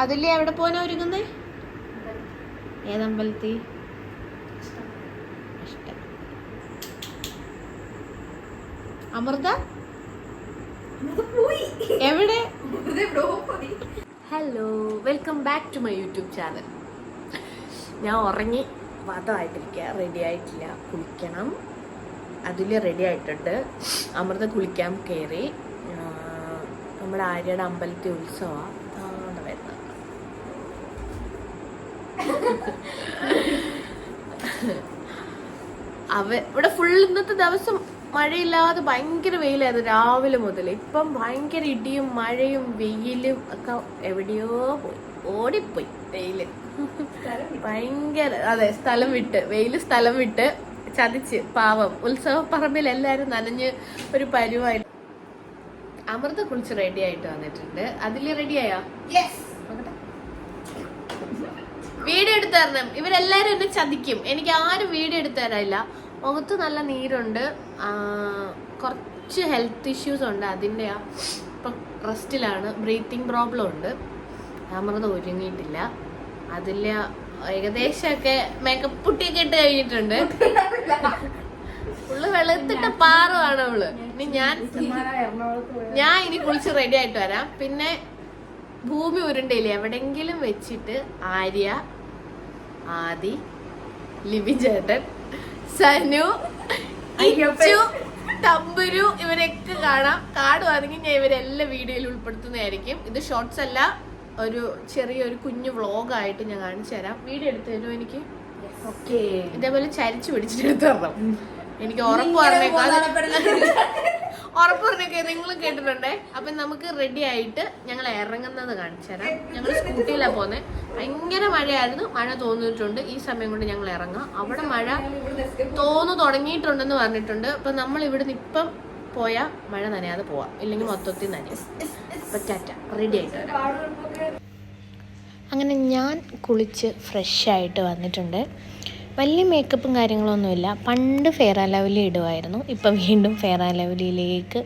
അതില്ലേ എവിടെ പോകാനാ ഒരുങ്ങുന്നേ? ഏതമ്പലത്തിൽ ഇഷ്ടം. അമൃത? എവിടെ? Hello welcome back to my YouTube channel ഞാൻ ഉറങ്ങി വാദമായിട്ടിരിക്കുക റെഡി ആയിട്ടില്ല. കുളിക്കണം. അതിൽ റെഡി ആയിട്ടുണ്ട്. അമൃത കുളിക്കാൻ കയറി നമ്മുടെ ആര്യയുടെ അമ്പലത്തിൽ ഉത്സവമാണ് വരുന്നത് അവ ഇവിടെ ഫുൾ ഇന്നത്തെ ദിവസം മഴയില്ലാതെ ഭയങ്കര വെയിലായിരുന്നു രാവിലെ മുതൽ. ഇപ്പം ഭയങ്കര ഇടിയും മഴയും വെയിലും ഒക്കെ എവിടെയോ പോയി. ഓടിപ്പോയി വെയിൽ. ഭയങ്കര അതെ സ്ഥലം വിട്ട് വെയിൽ സ്ഥലം വിട്ട് ചതിച്ച് പാവം. ഉത്സവ പറമ്പിൽ എല്ലാരും നനഞ്ഞ് ഒരു പരുവായി. അമൃത കുളിച്ച് റെഡി ആയിട്ട് വന്നിട്ടുണ്ട്. അതിൽ റെഡിയായോ നോക്കട്ടെ. വീഡിയോ എടുത്തു തരണം ഇവരെല്ലാരും എന്നെ ചതിക്കും. എനിക്ക് ആരും വീഡിയോ എടുത്തു തരാനില്ല. മുഖത്ത് നല്ല നീരുണ്ട്. കുറച്ച് ഹെൽത്ത് ഇഷ്യൂസ് ഉണ്ട്. അതിന്റെ ആ ഇപ്പം റെസ്റ്റിലാണ്. ബ്രീത്തിങ് പ്രോബ്ലം ഉണ്ട്. അമൃത ഒരുങ്ങിയിട്ടില്ല. അതിൽ ഏകദേശമൊക്കെ മേക്കപ്പ് പുട്ടിയൊക്കെ ഇട്ട് കഴിഞ്ഞിട്ടുണ്ട്. ഫുള്ള് വെളുത്തിട്ട പാറുവാണ് അവൾ. ഇനി ഞാൻ ഞാൻ ഇനി കുളിച്ച് റെഡി ആയിട്ട് വരാം. പിന്നെ ഭൂമി ഉരുണ്ടയിൽ എവിടെങ്കിലും വെച്ചിട്ട് ആര്യ ആദി ലിബി ചേട്ടൻ സനു തമ്പുരു ഇവരൊക്കെ കാണാം. കാണുവാണെങ്കിൽ ഞാൻ ഇവരെല്ലാം വീഡിയോയിൽ ഉൾപ്പെടുത്തുന്നതായിരിക്കും. ഇത് ഷോർട്സ് അല്ല ഒരു ചെറിയൊരു കുഞ്ഞു വ്ളോഗായിട്ട് ഞാൻ കാണിച്ചു തരാം. വീഡിയോ എടുത്തു തരുമോ എനിക്ക്? ഓക്കേ ഇതേപോലെ ചരിച്ചു പിടിച്ചിട്ട് എടുത്തു തരണം. എനിക്ക് ഉറപ്പ് പറഞ്ഞേക്കാം. ഉറപ്പ് പറഞ്ഞൊക്കെ നിങ്ങളും കേട്ടിട്ടുണ്ടേ? അപ്പൊ നമുക്ക് റെഡി ആയിട്ട് ഞങ്ങൾ ഇറങ്ങുന്നത് കാണിച്ചു തരാം. ഞങ്ങൾ സ്കൂട്ടിയിലാണ് പോകുന്നത് ഭയങ്കര മഴയായിരുന്നു. മഴ തോന്നിയിട്ടുണ്ട്. ഈ സമയം കൊണ്ട് ഞങ്ങൾ ഇറങ്ങാം. അവിടെ മഴ തോന്നു തുടങ്ങിയിട്ടുണ്ടെന്ന് പറഞ്ഞിട്ടുണ്ട്. അപ്പൊ നമ്മൾ ഇവിടുന്ന് ഇപ്പം പോയാൽ മഴ നനയാതെ പോവാം. ഇല്ലെങ്കിൽ മൊത്തത്തിൽ നനയും. റെഡി ആയിട്ട് വരാം. അങ്ങനെ ഞാൻ കുളിച്ച് ഫ്രഷ് ആയിട്ട് വന്നിട്ടുണ്ട്. വലിയ മേക്കപ്പും കാര്യങ്ങളൊന്നുമില്ല. പണ്ട് ഫെയർ ലവ്ലി ഇടുമായിരുന്നു ഇപ്പം വീണ്ടും ഫെയർ ലവ്ലിയിലേക്ക്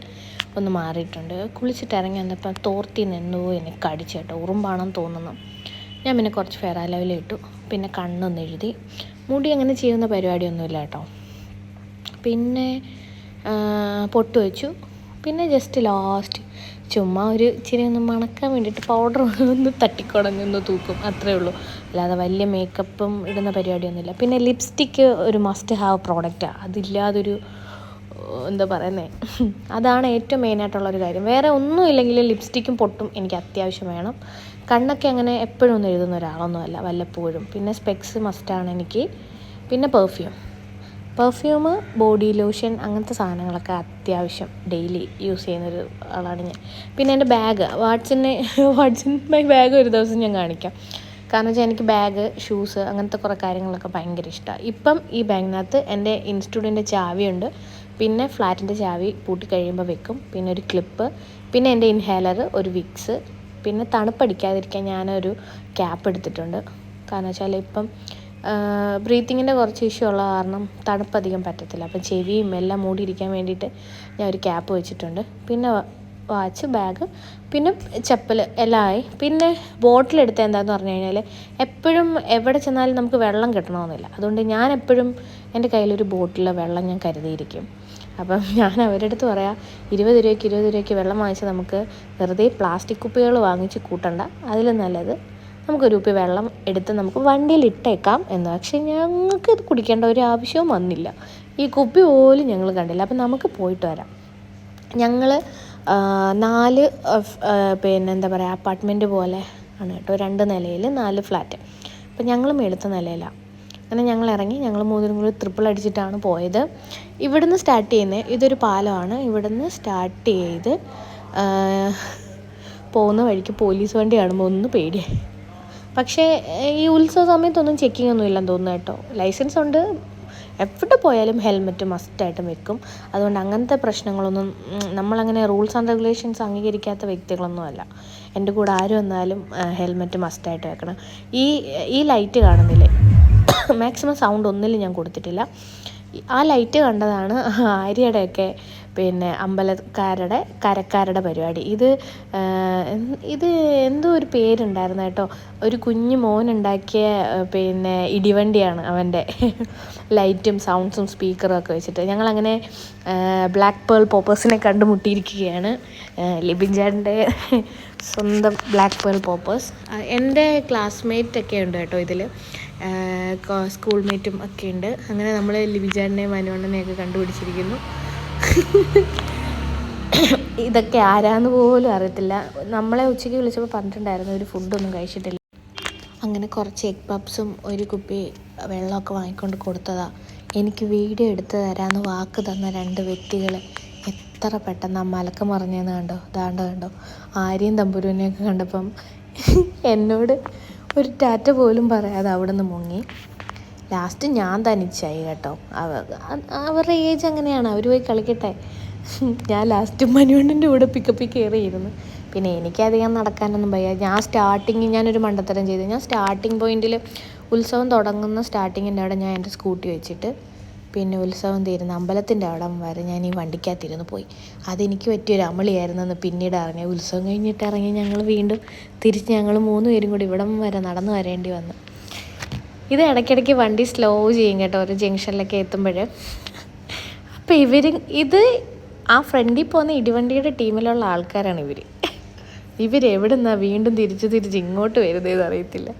ഒന്ന് മാറിയിട്ടുണ്ട്. കുളിച്ചിട്ട് ഇറങ്ങി വന്നപ്പോൾ തോർത്തി നിന്നോ. എന്നെ കടിച്ചു കേട്ടോ ഉറുമ്പാണെന്ന് തോന്നുന്നു. ഞാൻ പിന്നെ കുറച്ച് ഫെയർ ലവ്ലി ഇട്ടു. പിന്നെ കണ്ണൊന്ന് എഴുതി. മുടി അങ്ങനെ ചെയ്യുന്ന പരിപാടിയൊന്നുമില്ല കേട്ടോ. പിന്നെ പൊട്ട് വെച്ചു. പിന്നെ ജസ്റ്റ് ലാസ്റ്റ് ചുമ്മാ ഒരു ഇച്ചിരി ഒന്ന് മണക്കാൻ വേണ്ടിയിട്ട് പൗഡർ ഒന്ന് തട്ടിക്കുടഞ്ഞൊന്ന് തൂക്കും. അത്രേ ഉള്ളൂ. അല്ലാതെ വലിയ മേക്കപ്പും ഇടുന്ന പരിപാടിയൊന്നുമില്ല. പിന്നെ ലിപ്സ്റ്റിക്ക് ഒരു മസ്റ്റ് ഹാവ് പ്രോഡക്റ്റാണ് അതില്ലാതൊരു എന്താ പറയുന്നത് അതാണ് ഏറ്റവും മെയിനായിട്ടുള്ളൊരു കാര്യം. വേറെ ഒന്നും ഇല്ലെങ്കിൽ ലിപ്സ്റ്റിക്കും പൊട്ടും എനിക്ക് അത്യാവശ്യം വേണം. കണ്ണൊക്കെ അങ്ങനെ എപ്പോഴും ഒന്നും എഴുതുന്ന ഒരാളൊന്നുമല്ല വല്ലപ്പോഴും. പിന്നെ സ്പെക്സ് മസ്റ്റാണ് എനിക്ക്. പിന്നെ പെർഫ്യൂം പെർഫ്യൂം ബോഡി ലോഷൻ അങ്ങനത്തെ സാധനങ്ങളൊക്കെ അത്യാവശ്യം ഡെയിലി യൂസ് ചെയ്യുന്നൊരു ആളാണ് ഞാൻ. പിന്നെ എന്റെ ബാഗ് വാട്സിനെ വാട്സൺ മൈ ബാഗ് ഒരു ദിവസം ഞാൻ കാണിക്കാം. കാരണം വെച്ചാൽ എനിക്ക് ബാഗ് ഷൂസ് അങ്ങനത്തെ കുറേ കാര്യങ്ങളൊക്കെ ഭയങ്കര ഇഷ്ടമാണ് ഇപ്പം ഈ ബാഗിനകത്ത് എന്റെ ഇൻസ്റ്റിറ്റ്യൂട്ടിന്റെ ചാവിയുണ്ട്. പിന്നെ ഫ്ലാറ്റിന്റെ ചാവി പൂട്ടി കഴിയുമ്പോൾ വെക്കും. പിന്നെ ഒരു ക്ലിപ്പ് പിന്നെ എന്റെ ഇൻഹേലർ ഒരു വിക്സ് പിന്നെ തണുപ്പടിക്കാതിരിക്കാൻ ഞാനൊരു ക്യാപ്പ് എടുത്തിട്ടുണ്ട്. കാരണം വെച്ചാൽ ഇപ്പം ബ്രീത്തിങ്ങിന്റെ കുറച്ച് ഇഷ്യൂ ഉള്ള കാരണം തണുപ്പധികം പറ്റത്തില്ല. അപ്പം ചെവിയും എല്ലാം മൂടിയിരിക്കാൻ വേണ്ടിയിട്ട് ഞാൻ ഒരു ക്യാപ്പ് വെച്ചിട്ടുണ്ട്. പിന്നെ വാച്ച് ബാഗ് പിന്നെ ചെപ്പൽ എല്ലാം ആയി. പിന്നെ ബോട്ടിലെടുത്ത് എന്താന്ന് പറഞ്ഞു കഴിഞ്ഞാൽ എപ്പോഴും എവിടെ ചെന്നാലും നമുക്ക് വെള്ളം കിട്ടണമെന്നില്ല. അതുകൊണ്ട് ഞാൻ എപ്പോഴും എന്റെ കയ്യിലൊരു ബോട്ടിലെ വെള്ളം ഞാൻ കരുതിയിരിക്കും. അപ്പം ഞാൻ അവരുടെ അടുത്ത് പറയാം ഇരുപത് രൂപയ്ക്ക് ഇരുപത് രൂപയ്ക്ക് വെള്ളം വാങ്ങിച്ച് നമുക്ക് വെറുതെ പ്ലാസ്റ്റിക് കുപ്പികൾ വാങ്ങിച്ച് കൂട്ടണ്ട. അതിൽ നല്ലത് നമുക്കൊരു കുപ്പി വെള്ളം എടുത്ത് നമുക്ക് വണ്ടിയിൽ ഇട്ടേക്കാം എന്ന്. പക്ഷേ ഞങ്ങൾക്ക് ഇത് കുടിക്കേണ്ട ഒരു ആവശ്യവും വന്നില്ല. ഈ കുപ്പി പോലും ഞങ്ങൾ കണ്ടില്ല. അപ്പം നമുക്ക് പോയിട്ട് വരാം. ഞങ്ങൾ നാല് പിന്നെ എന്താ പറയുക അപ്പാർട്ട്മെന്റ് പോലെ ആണ് കേട്ടോ. രണ്ട് നിലയിൽ നാല് ഫ്ലാറ്റ് അപ്പം ഞങ്ങൾ മേളത്തെ നിലയിലാണ് അങ്ങനെ ഞങ്ങൾ ഇറങ്ങി ഞങ്ങൾ മൂന്നിനും കൂടി ട്രിപ്പിൾ അടിച്ചിട്ടാണ് പോയത്. ഇവിടുന്ന് സ്റ്റാർട്ട് ചെയ്യുന്നത് ഇതൊരു പാലമാണ്. ഇവിടുന്ന് സ്റ്റാർട്ട് ചെയ്ത് പോകുന്ന വഴിക്ക് പോലീസ് വണ്ടി കാണുമ്പോൾ ഒന്ന് പേടി പക്ഷേ ഈ ഉത്സവ സമയത്തൊന്നും ചെക്കിംഗ് ഒന്നും ഇല്ലെന്ന് തോന്നുന്നു കേട്ടോ. ലൈസൻസ് ഉണ്ട് എവിടെ പോയാലും ഹെൽമെറ്റ് മസ്റ്റായിട്ടും വെക്കും. അതുകൊണ്ട് അങ്ങനത്തെ പ്രശ്നങ്ങളൊന്നും നമ്മളങ്ങനെ റൂൾസ് ആൻഡ് റെഗുലേഷൻസ് അംഗീകരിക്കാത്ത വ്യക്തികളൊന്നുമല്ല എന്റെ കൂടെ ആര് വന്നാലും ഹെൽമെറ്റ് മസ്റ്റായിട്ട് വെക്കണം. ഈ ഈ ലൈറ്റ് കാണുന്നില്ലേ? മാക്സിമം സൗണ്ട് ഒന്നിലും ഞാൻ കൊടുത്തിട്ടില്ല. ആ ലൈറ്റ് കണ്ടതാണ് ആര്യയുടെയൊക്കെ പിന്നെ അമ്പലക്കാരുടെ കരക്കാരുടെ പരിപാടി. ഇത് ഇത് എന്തോ ഒരു പേരുണ്ടായിരുന്നു കേട്ടോ. ഒരു കുഞ്ഞു മോനുണ്ടാക്കിയ പിന്നെ ഇടിവണ്ടിയാണ് അവന്റെ ലൈറ്റും സൗണ്ട്സും സ്പീക്കറും ഒക്കെ വെച്ചിട്ട്. ഞങ്ങളങ്ങനെ ബ്ലാക്ക് പേൾ പോപ്പേഴ്സിനെ കണ്ടുമുട്ടിയിരിക്കുകയാണ്. ലിബിൻ ചാണ്ടിന്റെ സ്വന്തം ബ്ലാക്ക് പേൾ പോപ്പേഴ്സ്. എന്റെ ക്ലാസ്മേറ്റ് ഒക്കെ ഉണ്ട് കേട്ടോ ഇതിൽ സ്കൂൾ മേറ്റും ഒക്കെ ഉണ്ട്. അങ്ങനെ നമ്മൾ ലിബിജാടിനെയും മനുവണ്ണനെയൊക്കെ കണ്ടുപിടിച്ചിരിക്കുന്നു. ഇതൊക്കെ ആരാന്ന് പോലും അറിയത്തില്ല. നമ്മളെ ഉച്ചയ്ക്ക് വിളിച്ചപ്പോൾ പറഞ്ഞിട്ടുണ്ടായിരുന്നു ഒരു ഫുഡൊന്നും കഴിച്ചിട്ടില്ല. അങ്ങനെ കുറച്ച് എഗ് പപ്സും ഒരു കുപ്പി വെള്ളമൊക്കെ വാങ്ങിക്കൊണ്ട് കൊടുത്തതാ. എനിക്ക് വീഡിയോ എടുത്ത് തരാമെന്ന് വാക്ക് തന്ന രണ്ട് വ്യക്തികൾ എത്ര പെട്ടെന്ന് ആ മലക്ക് മറിഞ്ഞെന്ന് കണ്ടോ? ദാണ്ട കണ്ടോ? ആര്യയും തമ്പുരുവിനെയൊക്കെ കണ്ടപ്പം എന്നോട് ഒരു ടാറ്റ പോലും പറയാതെ അവിടെ നിന്ന് മുങ്ങി. ലാസ്റ്റ് ഞാൻ തനിച്ചായി കേട്ടോ. അവരുടെ ഏജ് അങ്ങനെയാണ്. അവർ പോയി കളിക്കട്ടെ. ഞാൻ ലാസ്റ്റ് മനുവണ്ണന്റെ കൂടെ പിക്കപ്പിൽ കയറിയിരുന്നു പിന്നെ എനിക്കധികം നടക്കാനൊന്നും വയ്യ. ഞാൻ സ്റ്റാർട്ടിങ് ഞാനൊരു മണ്ടത്തരം ചെയ്തു. ഞാൻ സ്റ്റാർട്ടിങ് പോയിന്റിൽ ഉത്സവം തുടങ്ങുന്ന സ്റ്റാർട്ടിങ്ങിന്റെ അവിടെ ഞാൻ എന്റെ സ്കൂട്ടി വെച്ചിട്ട് പിന്നെ ഉത്സവം തീരുന്ന അമ്പലത്തിന്റെ അവിടെ വരെ ഞാൻ ഈ വണ്ടിക്കകത്തിരുന്ന് പോയി. അതെനിക്ക് പറ്റിയൊരു അമളിയായിരുന്നെന്ന് പിന്നീട് അറിഞ്ഞ. ഉത്സവം കഴിഞ്ഞിട്ട് ഇറങ്ങി ഞങ്ങൾ വീണ്ടും തിരിച്ച് ഞങ്ങൾ മൂന്ന് പേരും കൂടി ഇവിടം വരെ നടന്നു വരേണ്ടി വന്നു. ഇത് ഇടയ്ക്കിടയ്ക്ക് വണ്ടി സ്ലോ ചെയ്യും കേട്ടോ ഒരു ജംഗ്ഷനിലൊക്കെ എത്തുമ്പോൾ അപ്പോൾ ഇവർ ഇത് ആ ഫ്രണ്ടിൽ പോകുന്ന ഇടിവണ്ടിയുടെ ടീമിലുള്ള ആൾക്കാരാണ് ഇവർ ഇവരെവിടെ നിന്നാണ് വീണ്ടും തിരിച്ച് തിരിച്ച് ഇങ്ങോട്ട് വരുന്നതെന്ന് അറിയത്തില്ല.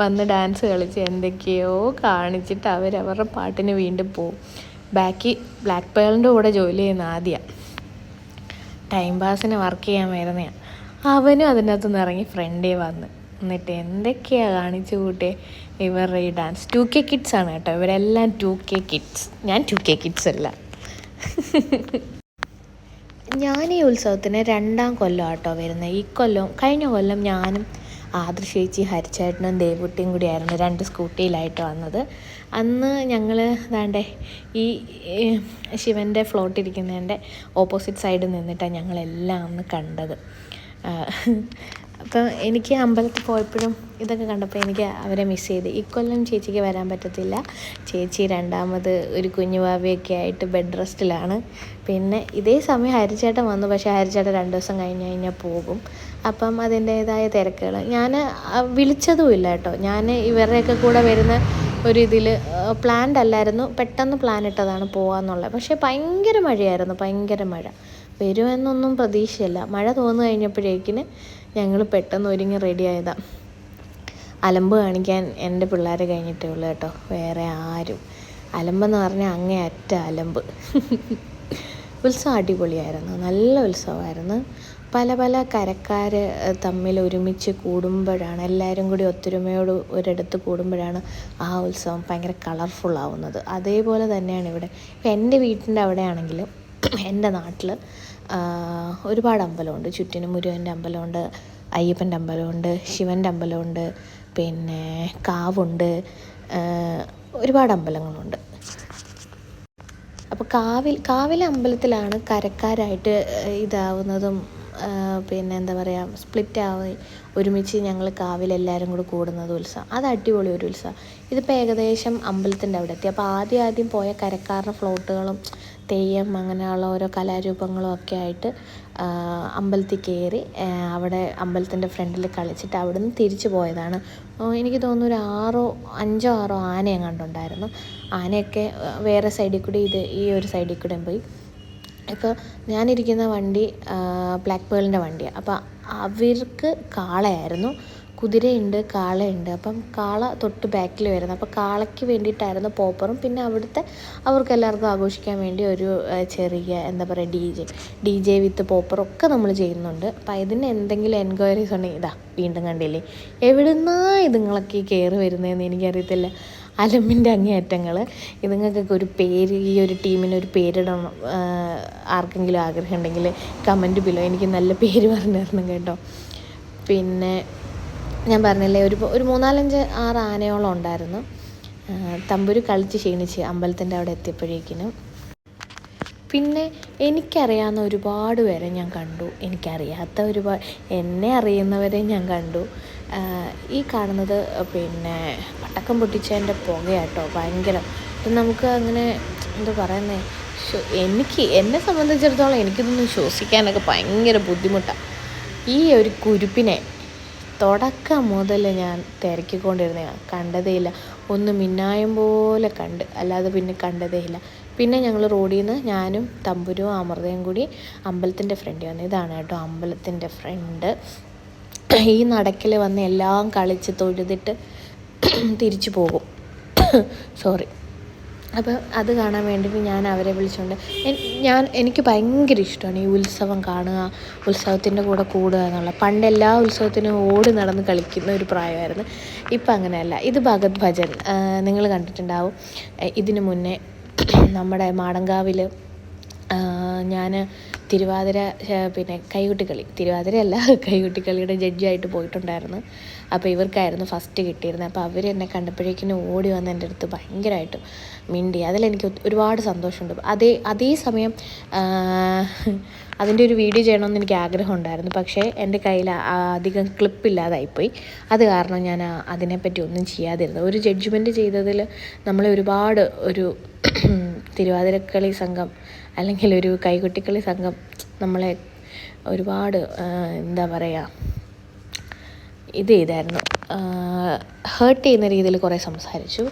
വന്ന് ഡാൻസ് കളിച്ച് എന്തൊക്കെയോ കാണിച്ചിട്ട് അവരവരുടെ പാട്ടിന് വീണ്ടും പോവും. ബാക്കി ബ്ലാക്ക് പേളിന്റെ കൂടെ ജോലി ചെയ്യുന്ന ആദ്യ. ടൈം പാസിന് വർക്ക് ചെയ്യാൻ വരുന്നതാണ് അവനും അതിനകത്തുനിന്ന് ഇറങ്ങി ഫ്രണ്ടേ വന്ന്. എന്നിട്ട് എന്തൊക്കെയാണ് കാണിച്ചു കൂട്ടിയെ? ഇവരുടെ ഈ ഡാൻസ് ടു കെ കിഡ്സ് ആണ് കേട്ടോ. ഇവരെല്ലാം ടു കെ കിഡ്സ് ഞാൻ ടു കെ കിഡ്സ് അല്ല. ഞാൻ ഈ ഉത്സവത്തിന് രണ്ടാം കൊല്ലം ആട്ടോ വരുന്നത്. ഈ കൊല്ലം കഴിഞ്ഞ കൊല്ലം ഞാനും ആദർശേച്ചി ഹരിച്ചേട്ടനും ദേവുട്ടിയും കൂടിയായിരുന്നു രണ്ട് സ്കൂട്ടിയിലായിട്ട് വന്നത്. അന്ന് ഞങ്ങൾ ദാണ്ടേ ഈ ശിവന്റെ ഫ്ലോട്ട് ഇരിക്കുന്നതിന്റെ ഓപ്പോസിറ്റ് സൈഡിൽ നിന്നിട്ടാണ് ഞങ്ങളെല്ലാം അന്ന് കണ്ടത്. അപ്പം എനിക്ക് അമ്പലത്തിൽ പോയപ്പോഴും ഇതൊക്കെ കണ്ടപ്പോൾ എനിക്ക് അവരെ മിസ് ചെയ്ത്. ഇക്കൊല്ലം ചേച്ചിക്ക് വരാൻ പറ്റത്തില്ല. ചേച്ചി രണ്ടാമത് ഒരു കുഞ്ഞു ഭാവിയൊക്കെ ആയിട്ട് ബെഡ് റെസ്റ്റിലാണ് പിന്നെ ഇതേ സമയം ഹരിച്ചേട്ടൻ വന്നു. പക്ഷേ ഹരിച്ചേട്ടൻ രണ്ട് ദിവസം കഴിഞ്ഞ് കഴിഞ്ഞാൽ പോകും. അപ്പം അതിന്റേതായ തിരക്കുകൾ. ഞാൻ വിളിച്ചതുമില്ല കേട്ടോ. ഞാൻ ഇവരുടെയൊക്കെ കൂടെ വരുന്ന ഒരു ഇതിൽ പ്ലാൻഡ് അല്ലായിരുന്നു. പെട്ടെന്ന് പ്ലാൻ ഇട്ടതാണ് പോകാമെന്നുള്ളത് പക്ഷേ ഭയങ്കര മഴയായിരുന്നു. ഭയങ്കര മഴ. വരുമെന്നൊന്നും പ്രതീക്ഷയില്ല. മഴ തോന്നു കഴിഞ്ഞപ്പോഴേക്കിന് ഞങ്ങൾ പെട്ടെന്ന് ഒരുങ്ങി റെഡി ആയതാണ് അലമ്പ് കാണിക്കാൻ എന്റെ പിള്ളേരെ കഴിഞ്ഞിട്ടേ ഉള്ളൂ കേട്ടോ. വേറെ ആരും. അലമ്പെന്ന് പറഞ്ഞാൽ അങ്ങേ അറ്റ അലമ്പ്. ഉത്സവം അടിപൊളിയായിരുന്നു. നല്ല ഉത്സവമായിരുന്നു. പല പല കരക്കാർ തമ്മിൽ ഒരുമിച്ച് കൂടുമ്പോഴാണ് എല്ലാവരും കൂടി ഒത്തൊരുമയോട് ഒരിടത്ത് കൂടുമ്പോഴാണ് ആ ഉത്സവം ഭയങ്കര കളർഫുൾ ആവുന്നത്. അതേപോലെ തന്നെയാണ് ഇവിടെ. ഇപ്പം എന്റെ വീട്ടിന്റെ അവിടെ ആണെങ്കിലും എന്റെ നാട്ടിൽ ഒരുപാട് അമ്പലമുണ്ട്. ചുറ്റിനും മുരുകന്റെ അമ്പലമുണ്ട് അയ്യപ്പന്റെ അമ്പലമുണ്ട് ശിവന്റെ അമ്പലമുണ്ട് പിന്നെ കാവുണ്ട്. ഒരുപാട് അമ്പലങ്ങളുണ്ട്. അപ്പോൾ കാവിൽ കാവിലെ അമ്പലത്തിലാണ് കരക്കാരായിട്ട് ഇതാവുന്നതും പിന്നെ എന്താ പറയുക സ്പ്ലിറ്റ് ആവുക ഒരുമിച്ച് ഞങ്ങൾ കാവിൽ എല്ലാവരും കൂടെ കൂടുന്നത് ഉത്സവം. അത് അടിപൊളി ഒരു ഉത്സവം. ഇതിപ്പോൾ ഏകദേശം അമ്പലത്തിന്റെ അവിടെ എത്തി. അപ്പോൾ ആദ്യം ആദ്യം പോയ കരക്കാരുടെ ഫ്ലോട്ടുകളും തെയ്യം അങ്ങനെയുള്ള ഓരോ കലാരൂപങ്ങളും ഒക്കെ ആയിട്ട് അമ്പലത്തിൽ കയറി അവിടെ അമ്പലത്തിന്റെ ഫ്രണ്ടിൽ കളിച്ചിട്ട് അവിടെ നിന്ന് തിരിച്ചു പോയതാണ്. എനിക്ക് തോന്നുന്നു ഒരു ആറോ അഞ്ചോ ആറോ ആന എങ്ങാണ്ടുണ്ടായിരുന്നു ആനയൊക്കെ വേറെ സൈഡിൽ കൂടി ഇത് ഈ ഒരു സൈഡിൽ കൂടെ പോയി. ഇപ്പോൾ ഞാനിരിക്കുന്ന വണ്ടി ബ്ലാക്ക് പേളിന്റെ വണ്ടിയാണ് അപ്പോൾ അവർക്ക് കാളയായിരുന്നു. കുതിരയുണ്ട് കാളയുണ്ട്. അപ്പം കാള തൊട്ട് ബാക്കിൽ വരുന്നത് അപ്പോൾ കാളയ്ക്ക് വേണ്ടിയിട്ടായിരുന്നു പോപ്പറും. പിന്നെ അവിടുത്തെ അവർക്ക് എല്ലാവർക്കും ആഘോഷിക്കാൻ വേണ്ടി ഒരു ചെറിയ എന്താ പറയുക D J D J with പോപ്പറൊക്കെ നമ്മൾ ചെയ്യുന്നുണ്ട്. അപ്പം ഇതിന് എന്തെങ്കിലും എൻക്വയറീസ് ഉണ്ടെങ്കിൽ ഇതാ വീണ്ടും കണ്ടില്ലേ? എവിടുന്നാ ഇതുങ്ങളൊക്കെ കയറി വരുന്നതെന്ന് എനിക്കറിയത്തില്ല. അലമ്പിന്റെ അങ്ങേയറ്റങ്ങൾ. ഇതുങ്ങൾക്കൊക്കെ ഒരു പേര് ഈ ഒരു ടീമിന് ഒരു പേരിടണം ആർക്കെങ്കിലും ആഗ്രഹം ഉണ്ടെങ്കിൽ കമന്റ് ബിലോ എനിക്ക് നല്ല പേര് പറഞ്ഞു തരണം കേട്ടോ. പിന്നെ ഞാൻ പറഞ്ഞില്ലേ ഒരു ഒരു മൂന്നാലഞ്ച് ആറ് ആനയോളം ഉണ്ടായിരുന്നു. തമ്പുരു കളിച്ച് ക്ഷീണിച്ച് അമ്പലത്തിന്റെ അവിടെ എത്തിയപ്പോഴേക്കിനും. പിന്നെ എനിക്കറിയാവുന്ന ഒരുപാട് പേരെ ഞാൻ കണ്ടു. എനിക്കറിയാത്ത ഒരുപാട് എന്നെ അറിയുന്നവരെ ഞാൻ കണ്ടു. ഈ കാണുന്നത് പിന്നെ പടക്കം പൊട്ടിച്ചതിന്റെ പുകയാട്ടോ ഭയങ്കരം. അപ്പം നമുക്ക് അങ്ങനെ എന്താ പറയുന്നത് ശ്ശോ, എനിക്ക് എന്നെ സംബന്ധിച്ചിടത്തോളം എനിക്കിതൊന്നും ശ്വസിക്കാനൊക്കെ ഭയങ്കര ബുദ്ധിമുട്ടാണ് ഈ ഒരു കുരുപ്പിനെ തുടക്കം മുതൽ ഞാൻ തിരക്കിക്കൊണ്ടിരുന്ന കണ്ടതേയില്ല ഒന്ന് മിന്നായം പോലെ കണ്ട്. അല്ലാതെ പിന്നെ കണ്ടതേയില്ല പിന്നെ ഞങ്ങൾ റോഡിൽ നിന്ന് ഞാനും തമ്പുരും അമൃതയും കൂടി അമ്പലത്തിന്റെ ഫ്രണ്ട് വന്നു. ഇതാണ് കേട്ടോ അമ്പലത്തിന്റെ ഫ്രണ്ട്. ഈ നടക്കിൽ വന്ന് എല്ലാം കളിച്ച് തൊഴുതിട്ട് തിരിച്ചു പോകും. സോറി അപ്പോൾ അത് കാണാൻ വേണ്ടിയിട്ട് ഞാൻ അവരെ വിളിച്ചുകൊണ്ട് ഞാൻ എനിക്ക് ഭയങ്കര ഇഷ്ടമാണ് ഈ ഉത്സവം കാണുക ഉത്സവത്തിന്റെ കൂടെ കൂടുക എന്നുള്ള. പണ്ട് എല്ലാ ഉത്സവത്തിനും ഓടി നടന്ന് കളിക്കുന്ന ഒരു പ്രായമായിരുന്നു. ഇപ്പം അങ്ങനെയല്ല. ഇത് ഭഗത് ഭജൻ. നിങ്ങൾ കണ്ടിട്ടുണ്ടാവും. ഇതിനു മുന്നേ നമ്മുടെ മാടങ്കാവിൽ ഞാൻ തിരുവാതിര പിന്നെ കൈകൊട്ടിക്കളി തിരുവാതിരയല്ല കൈകൊട്ടിക്കളിയുടെ ജഡ്ജായിട്ട് പോയിട്ടുണ്ടായിരുന്നു. അപ്പോൾ ഇവർക്കായിരുന്നു ഫസ്റ്റ് കിട്ടിയിരുന്നത് അപ്പോൾ അവർ എന്നെ കണ്ടപ്പോഴേക്കിനും ഓടി വന്ന് എന്റെ അടുത്ത് ഭയങ്കരമായിട്ട് മിണ്ടി. അതിലെനിക്ക് ഒരുപാട് സന്തോഷമുണ്ട്. അതേ അതേ സമയം അതിന്റെ ഒരു വീഡിയോ ചെയ്യണമെന്ന് എനിക്ക് ആഗ്രഹം ഉണ്ടായിരുന്നു പക്ഷേ എന്റെ കയ്യിൽ അധികം ക്ലിപ്പില്ലാതായിപ്പോയി അത് കാരണം ഞാൻ അതിനെപ്പറ്റി ഒന്നും ചെയ്യാതിരുന്നത് ഒരു ജഡ്ജ്മെന്റ് ചെയ്തതിൽ നമ്മളെ ഒരുപാട് ഒരു തിരുവാതിരക്കളി സംഘം അല്ലെങ്കിൽ ഒരു കൈകൊട്ടിക്കളി സംഘം നമ്മളെ ഒരുപാട് എന്താ പറയുക ഇത് ചെയ്തായിരുന്നു. ഹേർട്ട് ചെയ്യുന്ന രീതിയിൽ കുറേ സംസാരിച്ചു.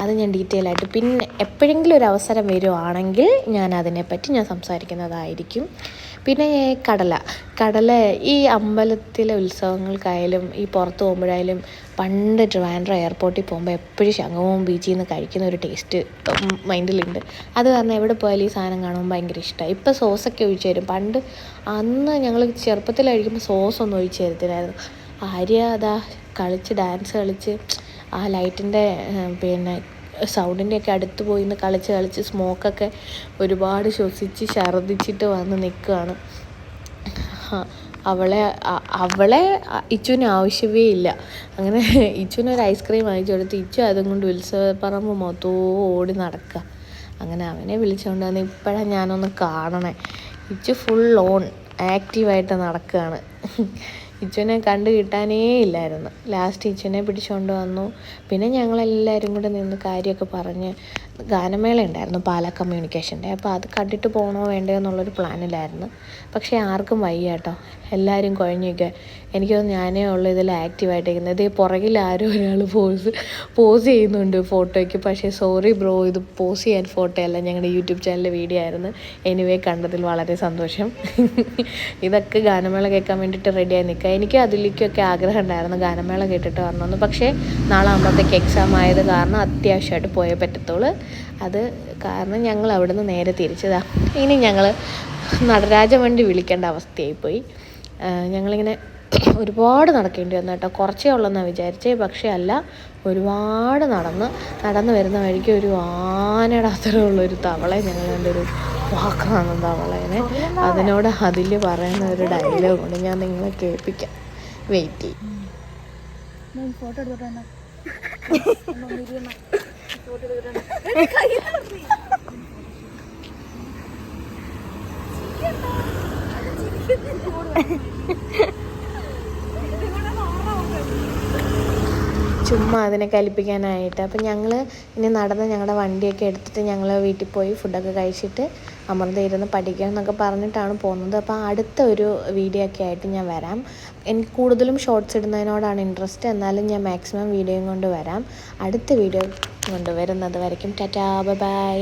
അത് ഞാൻ ഡീറ്റെയിൽ ആയിട്ട് പിന്നെ എപ്പോഴെങ്കിലും ഒരു അവസരം വരുവാണെങ്കിൽ ഞാൻ അതിനെപ്പറ്റി ഞാൻ സംസാരിക്കുന്നതായിരിക്കും. പിന്നെ കടല. കടല ഈ അമ്പലത്തിലെ ഉത്സവങ്ങൾക്കായാലും ഈ പുറത്ത് പോകുമ്പോഴായാലും പണ്ട് ട്രിവാൻഡ്രം എയർപോർട്ടിൽ പോകുമ്പോൾ എപ്പോഴും ശംഖവും ബീച്ചിൽ നിന്ന് കഴിക്കുന്ന ഒരു ടേസ്റ്റ് മൈൻഡിലുണ്ട് അത് കാരണം എവിടെ പോയാലും ഈ സാധനം കാണുമ്പോൾ ഭയങ്കര ഇഷ്ടമാണ് ഇപ്പോൾ സോസൊക്കെ ഒഴിച്ചു തരും. പണ്ട് അന്ന് ഞങ്ങൾ ചെറുപ്പത്തിൽ കഴിക്കുമ്പോൾ സോസ് ഒന്നും ഒഴിച്ച് തരത്തില്ലായിരുന്നു. ആര്യ അതാ കളിച്ച് ഡാൻസ് കളിച്ച് ആ ലൈറ്റിന്റെ പിന്നെ സൗണ്ടിന്റെയൊക്കെ അടുത്ത് പോയി നിന്ന് കളിച്ച് കളിച്ച് സ്മോക്കൊക്കെ ഒരുപാട് ശ്വസിച്ച് ഛർദ്ദിച്ചിട്ട് വന്ന് നിൽക്കുകയാണ് അവളെ അവളെ ഇച്ചുവിന് ആവശ്യമേ ഇല്ല. അങ്ങനെ ഇച്ചുവിന് ഒരു ഐസ്ക്രീം വാങ്ങിച്ചു കൊടുത്ത് ഇച്ചു അതും കൊണ്ട് ഉത്സവപ്പറമ്പ് മൊത്തവും ഓടി നടക്കുക അങ്ങനെ അവനെ വിളിച്ചുകൊണ്ട് വന്ന് ഇപ്പോഴാണ് ഞാനൊന്ന് കാണണേ. ഇച്ചു ഫുൾ ഓൺ ആക്റ്റീവായിട്ട് നടക്കുകയാണ് ഇച്ചുവിനെ കണ്ടു കിട്ടാനേ ഇല്ലായിരുന്നു. ലാസ്റ്റ് ഇച്ചനെ പിടിച്ചുകൊണ്ട് വന്നു. പിന്നെ ഞങ്ങളെല്ലാവരും കൂടെ നിന്ന് കാര്യമൊക്കെ പറഞ്ഞ് ഗാനമേള ഉണ്ടായിരുന്നു പാലാ കമ്മ്യൂണിക്കേഷന്റെ അപ്പോൾ അത് കണ്ടിട്ട് പോകണോ വേണ്ടയോ എന്നുള്ളൊരു പ്ലാനിലായിരുന്നു പക്ഷേ ആർക്കും വയ്യ കേട്ടോ. എല്ലാവരും കുഴഞ്ഞൊക്കെ എനിക്ക് തോന്നുന്നു ഞാനേ ഉള്ളൂ ഇതിൽ ആക്റ്റീവായിട്ടിരിക്കുന്നത് ഇതേ പുറകിൽ ആരും ഒരാൾ പോസ് പോസ് ചെയ്യുന്നുണ്ട് ഫോട്ടോയ്ക്ക്. പക്ഷേ സോറി ബ്രോ ഇത് പോസ് ചെയ്യാൻ ഫോട്ടോ അല്ല. ഞങ്ങളുടെ യൂട്യൂബ് ചാനലിലെ വീഡിയോ ആയിരുന്നു. എനിവേ കണ്ടതിൽ വളരെ സന്തോഷം. ഇതൊക്കെ ഗാനമേള കേൾക്കാൻ വേണ്ടിയിട്ട് റെഡിയായി നിൽക്കുക. എനിക്ക് അതിലേക്കൊക്കെ ആഗ്രഹം ഉണ്ടായിരുന്നു ഗാനമേള കേട്ടിട്ട് വരണമെന്ന്. പക്ഷേ നാളെ ആകുമ്പോഴത്തേക്ക് എക്സാം ആയത് കാരണം അത്യാവശ്യമായിട്ട് പോയേ പറ്റത്തുള്ളൂ. അത് കാരണം ഞങ്ങൾ അവിടുന്ന് നേരെ തിരിച്ചതാണ് ഇനി ഞങ്ങൾ നടരാജ വണ്ടി വിളിക്കേണ്ട അവസ്ഥയായിപ്പോയി. ഞങ്ങളിങ്ങനെ ഒരുപാട് നടക്കേണ്ടി വന്നു കേട്ടോ. കുറച്ചേ ഉള്ളെന്നാണ് വിചാരിച്ചേ. പക്ഷേ അല്ല ഒരുപാട് നടന്ന് നടന്ന് വരുന്ന വഴിക്ക് ഒരു ആനയുടെ അത്തരമുള്ളൊരു ഒരു തവളയെ ഞങ്ങൾ എന്റെ ഒരു വാക്കാണ് തവളേനെ. അതിനോട് അതിൽ പറയുന്ന ഒരു ഡയലോഗ് ഉണ്ട്. ഞാൻ നിങ്ങളെ കേൾപ്പിക്കാം. വെയിറ്റ് ചെയ്യും ഫോട്ടോ എടുത്തോട്ടെ ചുമ്മാ അതിനെ കലിപ്പിക്കാനായിട്ട്. അപ്പം ഞങ്ങൾ ഇനി നടന്ന് ഞങ്ങളുടെ വണ്ടിയൊക്കെ എടുത്തിട്ട് ഞങ്ങൾ വീട്ടിൽ പോയി ഫുഡൊക്കെ കഴിച്ചിട്ട് അമൃത ഇരുന്ന് പഠിക്കണം എന്നൊക്കെ പറഞ്ഞിട്ടാണ് പോകുന്നത്. അപ്പോൾ അടുത്ത ഒരു വീഡിയോ ഒക്കെ ആയിട്ട് ഞാൻ വരാം. എനിക്ക് കൂടുതലും ഷോർട്സ് ഇടുന്നതിനോടാണ് ഇൻട്രസ്റ്റ് എന്നാലും ഞാൻ മാക്സിമം വീഡിയോയും കൊണ്ട് വരാം. അടുത്ത വീഡിയോ കൊണ്ട് വരുന്നത് വരയ്ക്കും. Tata bye